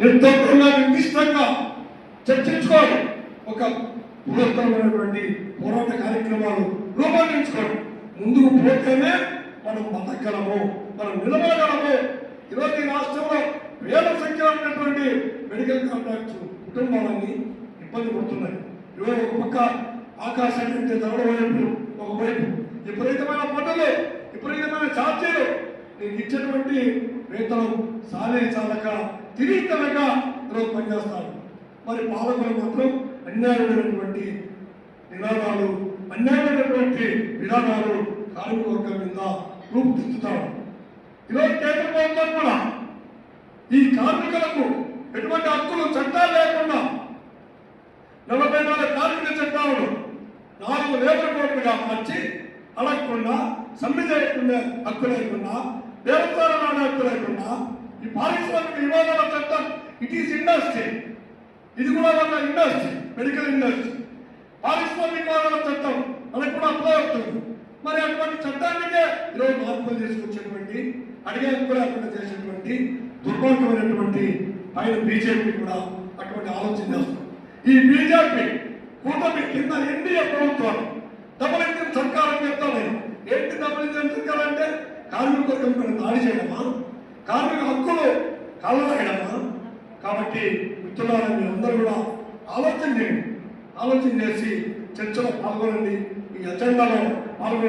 నిర్దోషంగా నిర్దిష్టంగా చర్చించుకోవాలి. ఒక బృహత్తరమైనటువంటి పోరాట కార్యక్రమాలు రూపొందించుకోండి. ముందుకు పోతేనే మనం బతకగలము మనం నిలబడగలము. ఈరోజు ఈ రాష్ట్రంలో వేల సంఖ్యలో ఉన్నటువంటి మెడికల్ కాంట్రాక్ట్ కుటుంబాలన్నీ ఇబ్బంది పడుతున్నాయి. ఈరోజు ఒక పక్క ఆకాశాన్ని అంటే ధరల ఒకవైపు. విపరీతమైన పనులు విపరీతమైన ఛార్జీలు. నేను ఇచ్చేటువంటి వేతనం సాలే చాలక తిరిగి కనుక ఈరోజు పనిచేస్తారు. మరి పాలకులు మాత్రం అన్యాయమైనటువంటి నినాదాలు అన్యాయమైనటువంటి విధానాలు కార్మిక వర్గం మీద రూపుదిద్దుతారు. ఈరోజు కేంద్ర ప్రభుత్వం కూడా ఈ కార్మికులకు ఎటువంటి హక్కులు చట్టాలు లేకుండా నలభై నాలుగు కార్మిక చట్టాలను నాలుగు లేబర్ కోడ్లుగా మార్చి అడగకుండా సమ్మె లేకుండా హక్కు లేకుండా దేవస్థానం ఆడే లేకుండా ఈ పారిశ్రామిక వివాదాల చట్టం ఇట్ ఈస్ ఇండస్ట్రీ ఇది కూడా మన ఇండస్ట్రీ మెడికల్ ఇండస్ట్రీ పారిశ్రామిక వివాదాల చట్టం మనకు కూడా అప్లై అవుతుంది మరి అటువంటి చట్టానికే ఈరోజు మార్పులు తీసుకొచ్చేటువంటి అడిగే హక్కు లేకుండా చేసేటువంటి దుర్మార్గమైనటువంటి ఆయన బీజేపీ కూడా అటువంటి ఆలోచన చేస్తుంది. ఈ బీజేపీ కూటమి కింద ఎన్డీఏ ప్రభుత్వాలు తమని కార్మిక వర్గం దాడి చేయడమా? కార్మిక హక్కులు కళ్ళరాయడమా కాబట్టి మిత్రులారా మీరందరూ కూడా ఆలోచన చేయండి. ఆలోచన చేసి చర్చలో పాల్గొనండి. ఈ అజెండాలో పాల్గొనండి